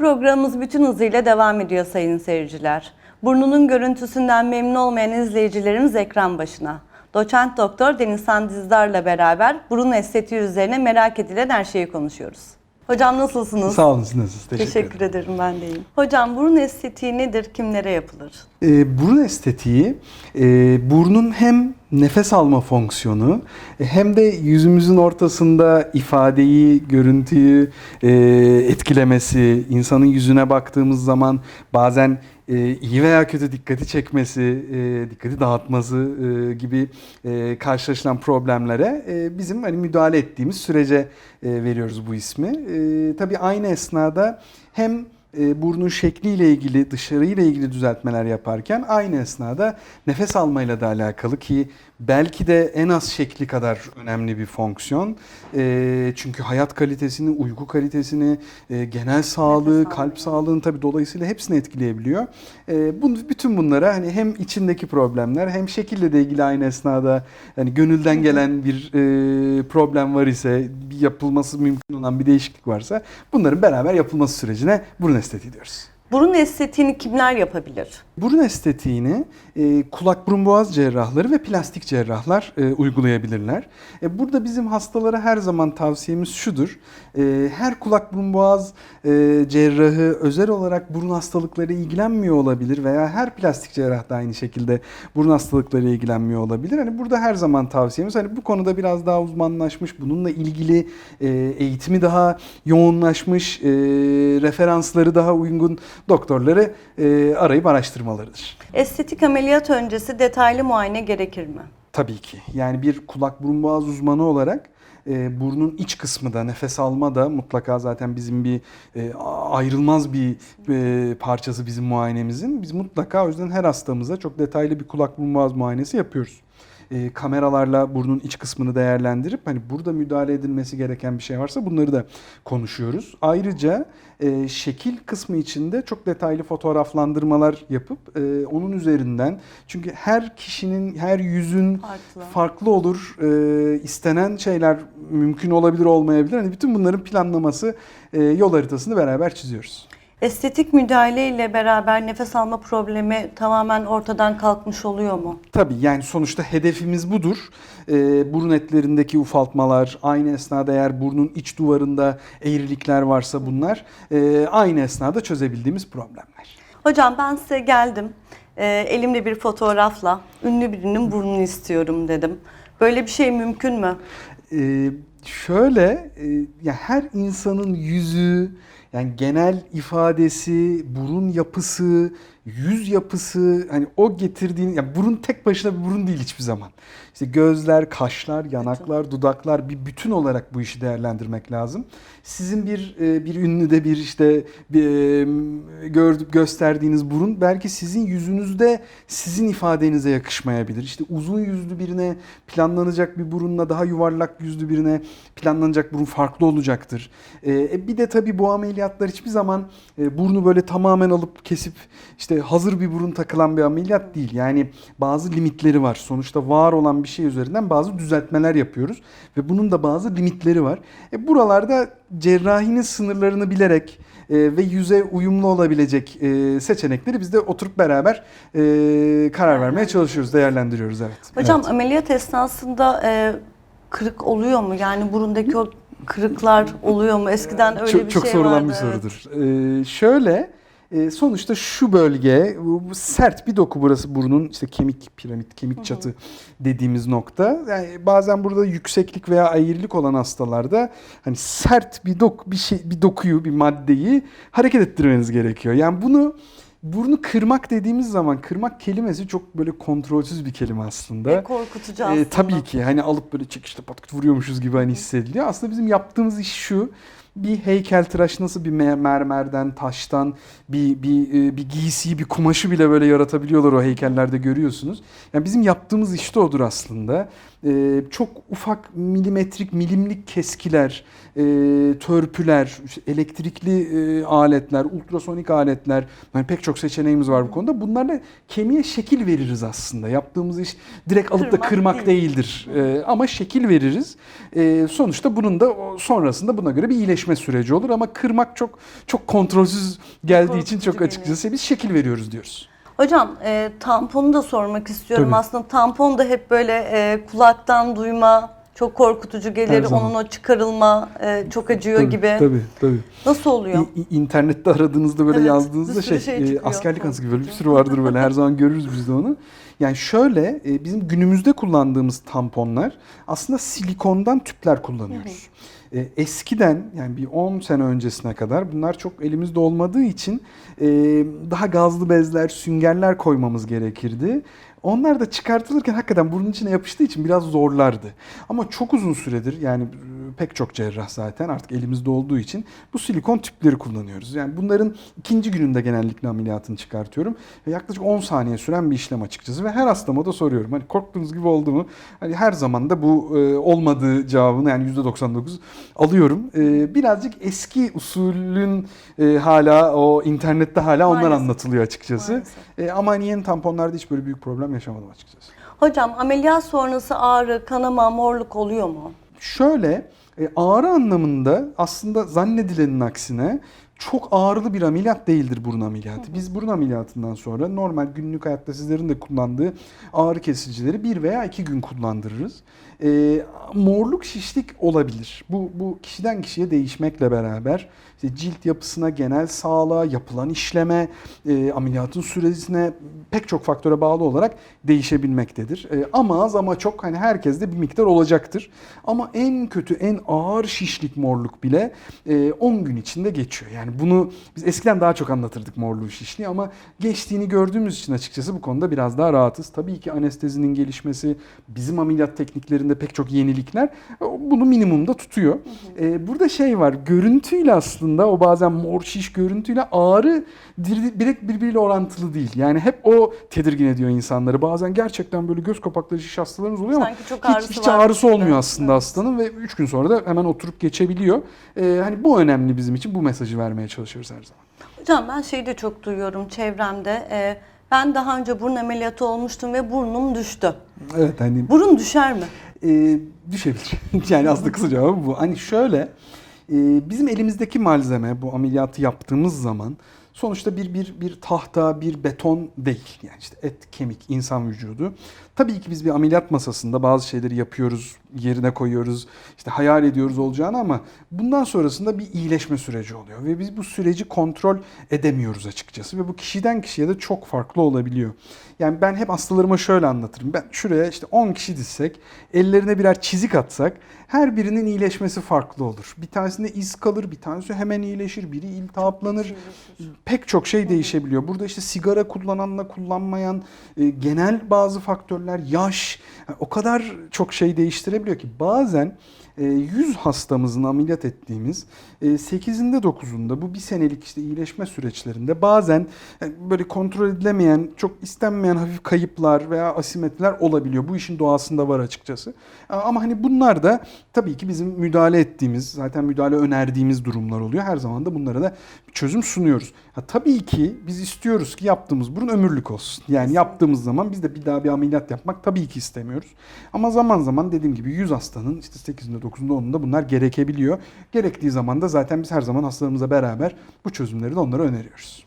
Programımız bütün hızıyla devam ediyor sayın seyirciler. Burnunun görüntüsünden memnun olmayan izleyicilerimiz ekran başına. Doçent Doktor Deniz Sandizdar'la beraber burun estetiği üzerine merak edilen her şeyi konuşuyoruz. Hocam nasılsınız? Sağ olun siz nasılsınız? Teşekkür, Teşekkür ederim ben de iyiyim. Hocam burun estetiği nedir? Kimlere yapılır? Ee, burun estetiği, e, burnun hem nefes alma fonksiyonu e, hem de yüzümüzün ortasında ifadeyi, görüntüyü e, etkilemesi, insanın yüzüne baktığımız zaman bazen e, iyi veya kötü dikkati çekmesi, e, dikkati dağıtması e, gibi e, karşılaşılan problemlere e, bizim hani müdahale ettiğimiz sürece e, veriyoruz bu ismi. E, tabii aynı esnada hem e, burnun şekliyle ilgili, dışarıyla ilgili düzeltmeler yaparken aynı esnada nefes almayla da alakalı ki belki de en az şekli kadar önemli bir fonksiyon. E, çünkü hayat kalitesini, uyku kalitesini, e, genel sağlığı, Nefes kalp sağlığını tabii dolayısıyla hepsini etkileyebiliyor. E, bütün bunlara hani hem içindeki problemler hem şekille de ilgili aynı esnada hani gönülden gelen bir e, problem var ise yapılması mümkün olan bir değişiklik varsa bunların beraber yapılması sürecine burun estetiği diyoruz. Burun estetiğini kimler yapabilir? Burun estetiğini e, kulak burun boğaz cerrahları ve plastik cerrahlar e, uygulayabilirler. E, burada bizim hastalara her zaman tavsiyemiz şudur. E, her kulak burun boğaz e, cerrahı özel olarak burun hastalıkları ilgilenmiyor olabilir veya her plastik cerrah da aynı şekilde burun hastalıkları ilgilenmiyor olabilir. Hani burada her zaman tavsiyemiz hani bu konuda biraz daha uzmanlaşmış, bununla ilgili e, eğitimi daha yoğunlaşmış, e, referansları daha uygun doktorları e, arayıp araştırmalarıdır. Estetik ameliyat öncesi detaylı muayene gerekir mi? Tabii ki. Yani bir kulak burun boğaz uzmanı olarak e, burnun iç kısmı da nefes alma da mutlaka zaten bizim bir e, ayrılmaz bir e, parçası bizim muayenemizin. Biz mutlaka o yüzden her hastamıza çok detaylı bir kulak burun boğaz muayenesi yapıyoruz. E, kameralarla burnun iç kısmını değerlendirip hani burada müdahale edilmesi gereken bir şey varsa bunları da konuşuyoruz. Ayrıca e, şekil kısmı içinde çok detaylı fotoğraflandırmalar yapıp e, onun üzerinden çünkü her kişinin her yüzün Farklı. farklı olur. E, istenen şeyler mümkün olabilir olmayabilir. Hani bütün bunların planlaması e, yol haritasını beraber çiziyoruz. Estetik müdahale ile beraber nefes alma problemi tamamen ortadan kalkmış oluyor mu? Tabii yani sonuçta hedefimiz budur. Ee, burun etlerindeki ufaltmalar, aynı esnada eğer burnun iç duvarında eğrilikler varsa bunlar e, aynı esnada çözebildiğimiz problemler. Hocam ben size geldim. Ee, elimde bir fotoğrafla ünlü birinin burnunu istiyorum dedim. Böyle bir şey mümkün mü? Ee, şöyle, e, ya her insanın yüzü, yani genel ifadesi, burun yapısı, yüz yapısı, hani o getirdiğin, ya burun tek başına bir burun değil hiçbir zaman. İşte gözler, kaşlar, yanaklar, dudaklar bir bütün olarak bu işi değerlendirmek lazım. Sizin bir e, bir ünlüde bir işte bir, e, gördük gösterdiğiniz burun belki sizin yüzünüzde sizin ifadenize yakışmayabilir. İşte uzun yüzlü birine planlanacak bir burunla daha yuvarlak yüzlü birine planlanacak burun farklı olacaktır. E, bir de tabii bu ameliyatlar hiçbir zaman e, burnu böyle tamamen alıp kesip işte hazır bir burun takılan bir ameliyat değil. Yani bazı limitleri var. Sonuçta var olan bir şey üzerinden bazı düzeltmeler yapıyoruz ve bunun da bazı limitleri var. E, buralarda cerrahinin sınırlarını bilerek e, ve yüze uyumlu olabilecek e, seçenekleri biz de oturup beraber e, karar vermeye çalışıyoruz, değerlendiriyoruz evet. Hocam Evet. ameliyat esnasında e, kırık oluyor mu? Yani burundaki o kırıklar oluyor mu? Eskiden öyle çok, bir çok şey sorulan vardı. bir evet. sorudur. Ee, şöyle e, sonuçta şu bölge bu, bu sert bir doku burası burnun işte kemik piramit kemik çatı dediğimiz nokta. Yani bazen burada yükseklik veya eğrilik olan hastalarda hani sert bir dok bir şey bir dokuyu bir maddeyi hareket ettirmeniz gerekiyor. Yani bunu burnu kırmak dediğimiz zaman kırmak kelimesi çok böyle kontrolsüz bir kelime aslında. Ve korkutucu aslında. Ee, tabii ki hani alıp böyle çekişte patküt vuruyormuşuz gibi hani hissediliyor. Aslında bizim yaptığımız iş şu. Bir heykeltıraş nasıl bir me- mermerden, taştan bir bir e, bir giysiyi, bir kumaşı bile böyle yaratabiliyorlar o heykellerde görüyorsunuz. Yani bizim yaptığımız iş de odur aslında. Ee, çok ufak milimetrik, milimlik keskiler, e, törpüler, elektrikli e, aletler, ultrasonik aletler, yani pek çok seçeneğimiz var bu konuda. Bunlarla kemiğe şekil veririz aslında. Yaptığımız iş direkt alıp da Kırmak kırmak değil. değildir. Ee, ama şekil veririz. Ee, sonuçta bunun da sonrasında buna göre bir iyileşme iyileşme süreci olur ama kırmak çok çok kontrolsüz geldiği için çok açıkçası biz şekil veriyoruz diyoruz. Hocam e, tamponu da sormak istiyorum. Tabii. Aslında tampon da hep böyle e, kulaktan duyma çok korkutucu gelir. Onun o çıkarılma e, çok acıyor Tabii, gibi. Tabii tabii. Nasıl oluyor? İ- İnternette aradığınızda böyle Evet, yazdığınızda şey, şey e, askerlik anısı gibi böyle bir sürü vardır böyle her zaman görürüz biz de onu. Yani şöyle e, bizim günümüzde kullandığımız tamponlar aslında silikondan tüpler kullanıyoruz. E, eskiden yani bir 10 sene öncesine kadar bunlar çok elimizde olmadığı için e, daha gazlı bezler, süngerler koymamız gerekirdi. Onlar da çıkartılırken hakikaten burnun içine yapıştığı için biraz zorlardı. Ama çok uzun süredir yani e, pek çok cerrah zaten artık elimizde olduğu için bu silikon tüpleri kullanıyoruz. Yani bunların ikinci gününde genellikle ameliyatını çıkartıyorum. Ve yaklaşık 10 saniye süren bir işlem açıkçası. Ve her hastama da soruyorum. Hani korktuğunuz gibi oldu mu? Hani her zaman da bu e, olmadığı cevabını yani %99 alıyorum. E, birazcık eski usulün e, hala o internette hala onlar Maalesef. anlatılıyor açıkçası. Maalesef. E, ama hani yeni tamponlarda hiç böyle büyük problem yaşamadım açıkçası. Hocam ameliyat sonrası ağrı, kanama, morluk oluyor mu? Şöyle e, ağrı anlamında aslında zannedilenin aksine çok ağrılı bir ameliyat değildir burun ameliyatı. Biz burun ameliyatından sonra normal günlük hayatta sizlerin de kullandığı ağrı kesicileri bir veya iki gün kullandırırız. E, morluk şişlik olabilir. Bu, bu kişiden kişiye değişmekle beraber işte cilt yapısına, genel sağlığa, yapılan işleme, e, ameliyatın süresine pek çok faktöre bağlı olarak değişebilmektedir. E, ama az ama çok hani herkeste bir miktar olacaktır. Ama en kötü, en ağır şişlik morluk bile e, 10 gün içinde geçiyor. Yani bunu biz eskiden daha çok anlatırdık morluğu şişliği ama geçtiğini gördüğümüz için açıkçası bu konuda biraz daha rahatız. Tabii ki anestezinin gelişmesi, bizim ameliyat tekniklerinde pek çok yenilikler e, bunu minimumda tutuyor. E, burada şey var, görüntüyle aslında o bazen mor şiş görüntüyle ağrı dir- direkt birbiriyle orantılı değil. Yani hep o tedirgin ediyor insanları. Bazen gerçekten böyle göz kapakları şiş hastalarımız oluyor ama Sanki çok hiç, ağrısı hiç varmış ağrısı gibi. olmuyor aslında Evet. hastanın ve 3 gün sonra da hemen oturup geçebiliyor. Ee, hani bu önemli bizim için. Bu mesajı vermeye çalışıyoruz her zaman. Hocam ben şeyi de çok duyuyorum çevremde. E, ben daha önce burun ameliyatı olmuştum ve burnum düştü. Evet hani Burun düşer mi? e, düşebilir. yani aslında kısa cevabı bu. Hani şöyle e, bizim elimizdeki malzeme bu ameliyatı yaptığımız zaman sonuçta bir bir bir tahta, bir beton değil. Yani işte et, kemik, insan vücudu. Tabii ki biz bir ameliyat masasında bazı şeyleri yapıyoruz, yerine koyuyoruz, işte hayal ediyoruz olacağını ama bundan sonrasında bir iyileşme süreci oluyor ve biz bu süreci kontrol edemiyoruz açıkçası ve bu kişiden kişiye de çok farklı olabiliyor. Yani ben hep hastalarıma şöyle anlatırım. Ben şuraya işte 10 kişi dizsek, ellerine birer çizik atsak her birinin iyileşmesi farklı olur. Bir tanesinde iz kalır, bir tanesi hemen iyileşir, biri iltihaplanır. Pek çok şey değişebiliyor. Burada işte sigara kullananla kullanmayan, e, genel bazı faktörler, yaş o kadar çok şey değiştirebiliyor ki bazen 100 hastamızın ameliyat ettiğimiz e, 8'inde 9'unda bu bir senelik işte iyileşme süreçlerinde bazen e, böyle kontrol edilemeyen, çok istenmeyen hafif kayıplar veya asimetriler olabiliyor. Bu işin doğasında var açıkçası. Ama hani bunlar da tabii ki bizim müdahale ettiğimiz, zaten müdahale önerdiğimiz durumlar oluyor. Her zaman da bunlara da çözüm sunuyoruz. Ha, tabii ki biz istiyoruz ki yaptığımız burun ömürlük olsun. Yani yaptığımız zaman biz de bir daha bir ameliyat yapmak tabii ki istemiyoruz. Ama zaman zaman dediğim gibi 100 hastanın işte 8'inde 9'unda 10'unda bunlar gerekebiliyor. Gerektiği zaman da zaten biz her zaman hastalarımızla beraber bu çözümleri de onlara öneriyoruz.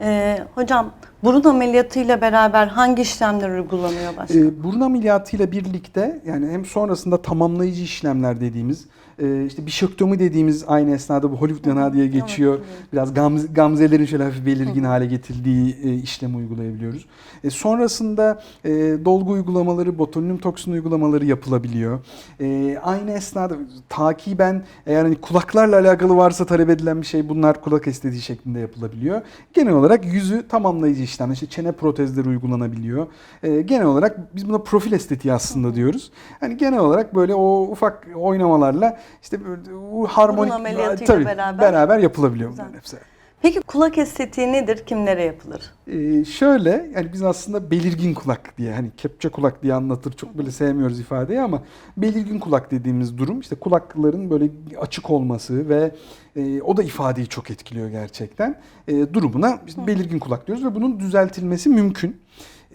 E, hocam burun ameliyatıyla beraber hangi işlemler uygulanıyor başka? Ee, burun ameliyatıyla birlikte yani hem sonrasında tamamlayıcı işlemler dediğimiz e, işte bişektomi dediğimiz aynı esnada bu Hollywood yanağı diye geçiyor. Biraz gamze, gamzelerin şöyle hafif belirgin hale getirildiği e, işlemi uygulayabiliyoruz. E, sonrasında e, dolgu uygulamaları, botulinum toksin uygulamaları yapılabiliyor. E, aynı esnada takiben eğer hani kulaklarla alakalı varsa talep edilen bir şey bunlar kulak estetiği şeklinde yapılabiliyor. Genel olarak yüzü tamamlayıcı işlemler, işte çene protezleri uygulanabiliyor. E, genel olarak biz buna profil estetiği aslında diyoruz. Hani genel olarak böyle o ufak oynamalarla işte böyle o harmonik tabii, beraber. beraber yapılabiliyor Güzel. bunların hepsi. Peki kulak estetiği nedir? Kimlere yapılır? Ee, şöyle yani biz aslında belirgin kulak diye hani kepçe kulak diye anlatır çok böyle sevmiyoruz ifadeyi ama belirgin kulak dediğimiz durum işte kulakların böyle açık olması ve e, o da ifadeyi çok etkiliyor gerçekten. E, durumuna işte belirgin kulak diyoruz ve bunun düzeltilmesi mümkün.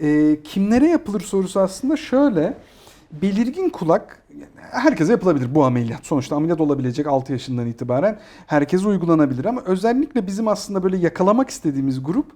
E, kimlere yapılır sorusu aslında şöyle belirgin kulak herkese yapılabilir bu ameliyat. Sonuçta ameliyat olabilecek 6 yaşından itibaren herkese uygulanabilir ama özellikle bizim aslında böyle yakalamak istediğimiz grup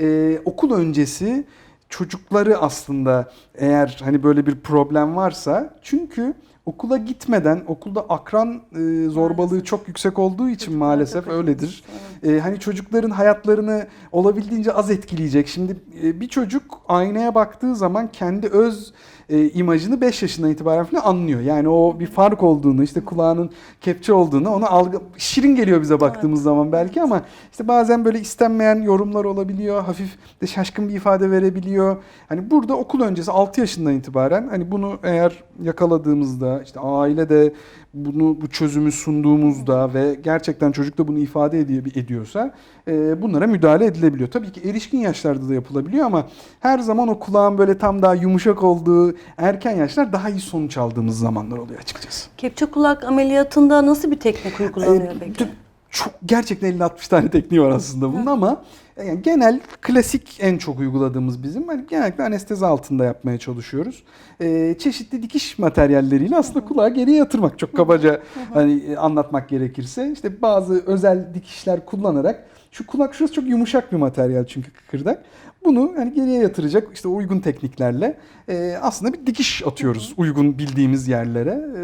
e, okul öncesi çocukları aslında eğer hani böyle bir problem varsa çünkü okula gitmeden okulda akran e, zorbalığı Maalesef. çok yüksek olduğu için Çocuklar maalesef öyledir. etkilenir. E, hani çocukların hayatlarını olabildiğince az etkileyecek. Şimdi e, bir çocuk aynaya baktığı zaman kendi öz e, imajını 5 yaşından itibaren falan anlıyor. Yani o bir fark olduğunu, işte kulağının kepçe olduğunu onu algı şirin geliyor bize baktığımız zaman belki ama işte bazen böyle istenmeyen yorumlar olabiliyor. Hafif de şaşkın bir ifade verebiliyor. Hani burada okul öncesi 6 yaşından itibaren hani bunu eğer yakaladığımızda işte aile de bunu bu çözümü sunduğumuzda ve gerçekten çocuk da bunu ifade ediyor, ediyorsa e, bunlara müdahale edilebiliyor. Tabii ki erişkin yaşlarda da yapılabiliyor ama her zaman o kulağın böyle tam daha yumuşak olduğu erken yaşlar daha iyi sonuç aldığımız zamanlar oluyor açıkçası. Kepçe kulak ameliyatında nasıl bir teknik uygulanıyor Ee, peki? Çok gerçekten 50-60 tane tekniği var aslında bunun ama e, yani genel klasik en çok uyguladığımız bizim hani genellikle anestezi altında yapmaya çalışıyoruz. Ee, çeşitli dikiş materyalleriyle aslında kulağı geriye yatırmak çok kabaca hani e, anlatmak gerekirse işte bazı özel dikişler kullanarak şu kulak şurası çok yumuşak bir materyal çünkü kıkırdak. Bunu hani geriye yatıracak işte uygun tekniklerle e, aslında bir dikiş atıyoruz uygun bildiğimiz yerlere E,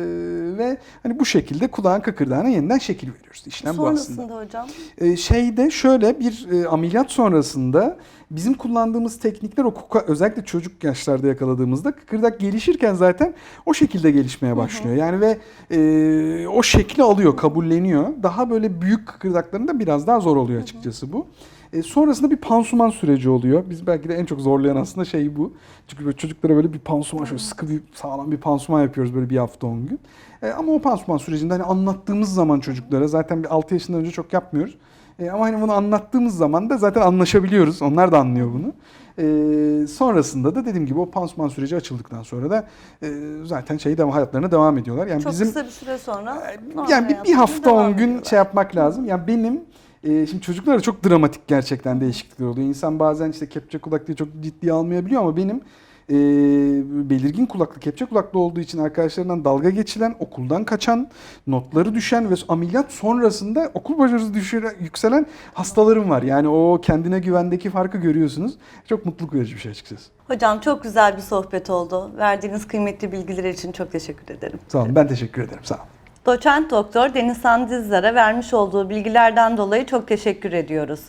ve hani bu şekilde kulağın kıkırdağına yeniden şekil veriyoruz. İşlem bu aslında. Sonrasında hocam E, şeyde şöyle bir e, ameliyat sonrasında bizim kullandığımız teknikler o kuka, özellikle çocuk yaşlarda yakaladığımızda kıkırdak gelişirken zaten o şekilde gelişmeye başlıyor. Yani ve e, o şekli alıyor, kabulleniyor. Daha böyle büyük kıkırdaklarında biraz daha zor oluyor açıkçası bu. E, sonrasında bir pansuman süreci oluyor. Biz belki de en çok zorlayan aslında şey bu. Çünkü böyle çocuklara böyle bir pansuman şöyle sıkı bir sağlam bir pansuman yapıyoruz böyle bir hafta 10 gün. E, ama o pansuman sürecinde hani anlattığımız zaman çocuklara zaten bir 6 yaşından önce çok yapmıyoruz. E, ama hani bunu anlattığımız zaman da zaten anlaşabiliyoruz. Onlar da anlıyor bunu. E, sonrasında da dediğim gibi o pansuman süreci açıldıktan sonra da e, zaten şey devam hayatlarına devam ediyorlar. Yani çok bizim kısa bir süre sonra normal yani bir, bir hafta 10 gün ediyorlar. şey yapmak lazım. Yani benim e, şimdi çocuklarda çok dramatik gerçekten değişiklikler oluyor. İnsan bazen işte kepçe kulak diye çok ciddiye almayabiliyor ama benim e, belirgin kulaklı, kepçe kulaklı olduğu için arkadaşlarından dalga geçilen, okuldan kaçan, notları düşen ve ameliyat sonrasında okul başarısı düşüren, yükselen hastalarım var. Yani o kendine güvendeki farkı görüyorsunuz. Çok mutluluk verici bir şey açıkçası. Hocam çok güzel bir sohbet oldu. Verdiğiniz kıymetli bilgiler için çok teşekkür ederim. Sağ olun. Ben teşekkür ederim. Sağ olun. Doçent Doktor Deniz Sandizler'e vermiş olduğu bilgilerden dolayı çok teşekkür ediyoruz.